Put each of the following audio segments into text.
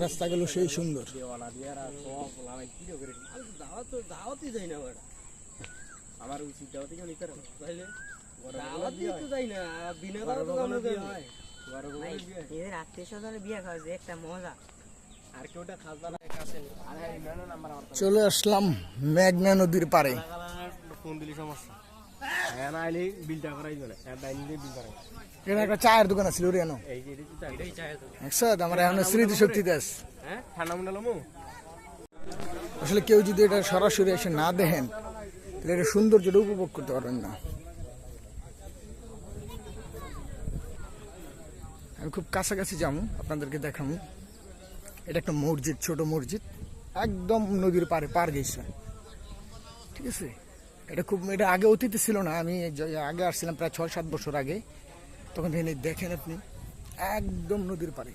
রাস্তাগুলো সেই সুন্দর আমার উচিত কেন তাইলে তো যাই না বিনা দাওয়াতে বিয়ে হয়। এদের আত্মীয় স্বজনের বিয়ে খাওয়া যে একটা মজা আর কেউটা খাজনা না কাছে আর ইমরানের নাম্বার আমার চলে আসলাম মেঘনা নদীর পারে ফোন দিলি সমস্যা হ্যাঁ আইলে বিলটা করাই যাবে হ্যাঁ বিল করাই। এখানে একটা চায়ের দোকান রে এনো আমার এখন স্মৃতি শক্তি দাস হ্যাঁ ঠান্ডা আসলে কেউ যদি এটা সরাসরি এসে না দেখেন তাহলে এটা সৌন্দর্যটা উপভোগ করতে পারবেন না। আমি খুব কাছাকাছি যাব আপনাদেরকে দেখাবো। এটা একটা মসজিদ ছোট মসজিদ। একদম নদীর পারে পার গেছে। ঠিক আছে? এটা খুব এটা আগে অতীতে ছিল না। আমি আগে আসছিলাম প্রায় ছয় সাত বছর আগে। তখন এখানে দেখেন আপনি, একদম নদীর পাড়ে।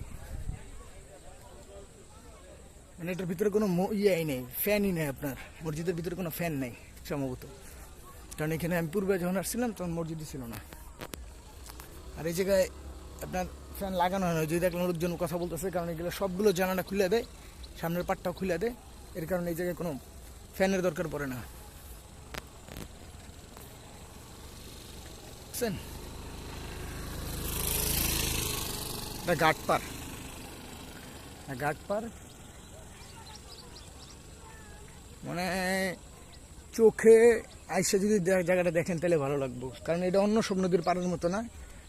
মানে এটার ভিতরে কোনো ইয়েই নেই, ফ্যানই নেই আপনার। মসজিদের ভিতরে কোনো ফ্যান নেই, সম্ভবত। কারণ এখানে আমি পূর্বে যখন আসছিলাম, তখন মসজিদই ছিল না। আর এই জায়গায় আপনার ফ্যান লাগানো হয় না। যদি দেখলেন লোকজন কথা বলতেছে, কারণ এগুলো সবগুলো জানালা খুলে দেয়, সামনের পাটটাও খুলে দেয়। এর কারণে এই জায়গায় কোনো ফ্যানের দরকার পড়ে না। বুঝছেন এটা ঘাট পার ঘাট পার মানে চোখে আইসা যদি জায়গাটা দেখেন তাহলে ভালো লাগবো। কারণ এটা অন্য সব নদীর পাড়ের মতো না।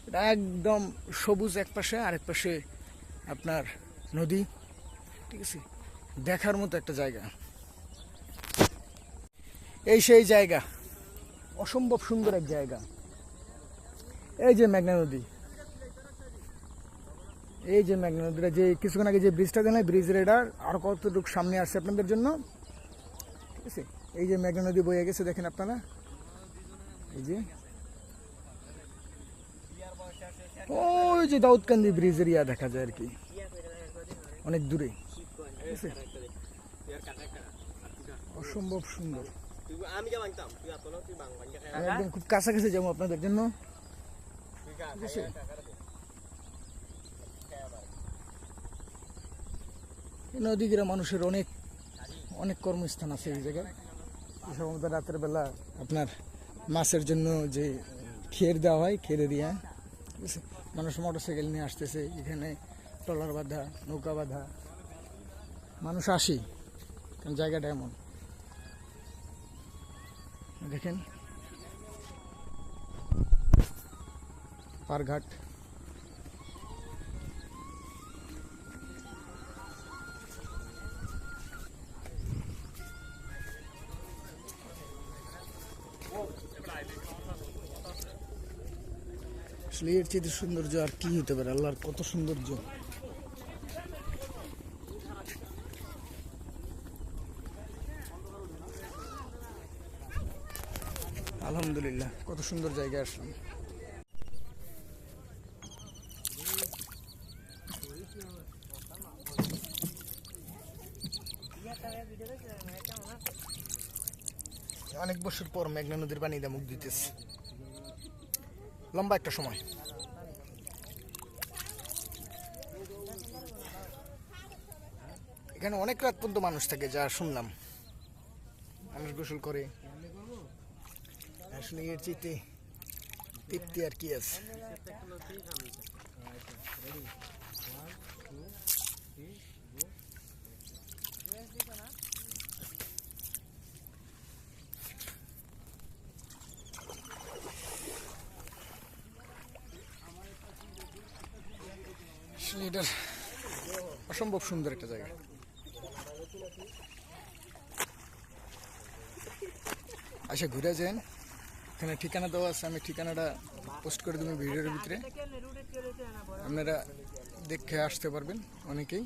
এটা একদম সবুজ এক পাশে, আরেক পাশে আপনার নদী। ঠিক আছে? দেখার মতো একটা জায়গা। এই সেই জায়গা। অসম্ভব সুন্দর এক জায়গা। এই যে মেঘনা নদী। এই যে মেঘনা নদীটা যে কিছুক্ষণ আগে যে ব্রিজটা দেন ব্রিজ রেডার আর কতটুকু সামনে আসছে আপনাদের জন্য? ঠিক আছে? এই যে মেঘনা নদী বয়ে গেছে দেখেন আপনারা। এই যে। ওই যে দাউদকান্দি ব্রিজ এরিয়া দেখা যায় আর কি। অনেক দূরে। ঠিক আছে? অসম্ভব সুন্দর। আমি একদম খুব কাছাকাছি যাব আপনাদের জন্য। এই নদীগুলো মানুষের অনেক অনেক কর্মস্থান আছে এই জায়গায়। সম্ভবত রাতের বেলা আপনার মাছের জন্য যে খের দেওয়া হয় খেরে দিয়া ঠিক আছে? মানুষ মোটর সাইকেল নিয়ে আসতেছে এখানে ট্রলার বাঁধা নৌকা বাঁধা। মানুষ আসে কারণ জায়গাটা এমন। দেখেন পারঘাট। আসলে এর চেয়ে সৌন্দর্য আর কি হতে পারে? আল্লাহর কত সৌন্দর্য? আলহামদুলিল্লাহ, কত সুন্দর জায়গায় আসলাম। অনেক বছর পর মেঘনা নদীর পানিতে মুখ দিতেছে লম্বা একটা সময়। এখানে অনেক রাত পর্যন্ত মানুষ থাকে, যা শুনলাম। মানুষ গোসল করে। আসলে এর তৃপ্তি আর কি আছে। আসলে এটার অসম্ভব সুন্দর একটা জায়গা। আচ্ছা ঘুরে যান। এখানে ঠিকানা দেওয়া আছে, আমি ঠিকানাটা পোস্ট করে দেবো ভিডিওর ভিতরে। আপনারা দেখে আসতে পারবেন অনেকেই।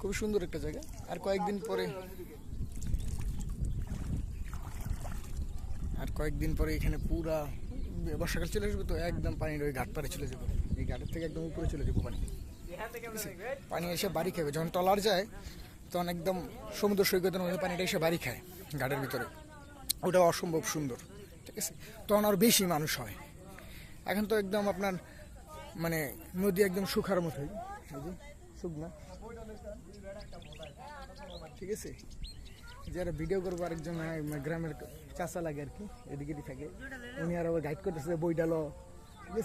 খুব সুন্দর একটা জায়গা। আর কয়েকদিন পরে আর কয়েকদিন পরে এখানে পুরা বর্ষাকাল চলে আসবে তো একদম পানির ওই ঘাট চলে যাবে। এই ঘাটের থেকে একদম উপরে চলে যাব পানি। পানি এসে বাড়ি খাবে। যখন টলার যায় তখন একদম সমুদ্র সৈকতের মধ্যে পানিটা এসে বাড়ি খায় ঘাটের ভিতরে। ওটা অসম্ভব সুন্দর ঠিক আছে? তখন আর বেশি মানুষ হয়। এখন তো একদম আপনার মানে নদী একদম শুকার মতোই। শুকনা। ঠিক আছে? যারা ভিডিও করব আরেকজন আহ, গ্রামের চাষা লাগে আর কি এদিকে থাকে। উনি আর গাইড করতেছে বই ডালো ঠিক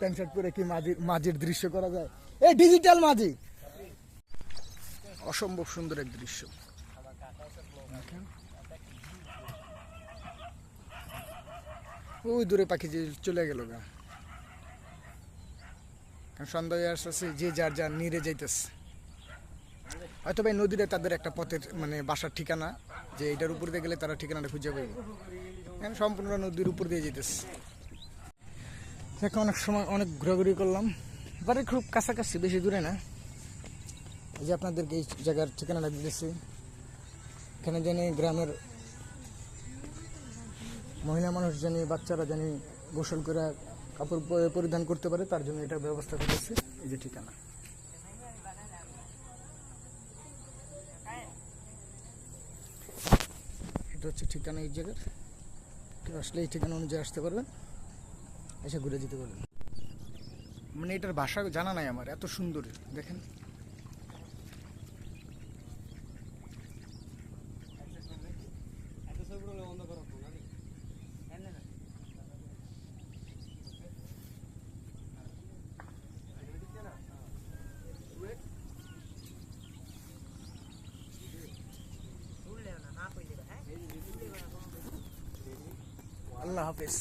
প্যান্ট শার্ট পরে কি মাঝির মাঝির দৃশ্য করা যায়? এই ডিজিটাল মাঝি! অসম্ভব সুন্দর এক দৃশ্য। ওই দূরে পাখি যে চলে গেল গা। সন্ধ্যা আসতেছে, যে যার যার নিরে যাইতেছে। হয়তো ভাই নদীটা তাদের একটা পথের মানে বাসার ঠিকানা, যে এটার উপর দিয়ে গেলে তারা ঠিকানাটা খুঁজে পাবে সম্পূর্ণ নদীর উপর দিয়ে যেতেছে দেখো, অনেক সময় অনেক ঘোরাঘুরি করলাম। এবারে খুব কাছাকাছি, বেশি দূরে না। এই যে আপনাদেরকে এই জায়গার ঠিকানাটা দিতেছি এখানে জানি গ্রামের মহিলা মানুষ জানি, বাচ্চারা জানি গোসল করে কাপড় পরিধান করতে পারে, তার জন্য এটার ব্যবস্থা করেছে এই যে ঠিকানা। এটা হচ্ছে ঠিকানা এই জায়গার। কেউ আসলে এই ঠিকানা অনুযায়ী আসতে পারবেন। এসে ঘুরে যেতে পারবেন মানে এটার ভাষা জানা নাই আমার এত সুন্দর দেখেন। আল্লাহ হাফেজ।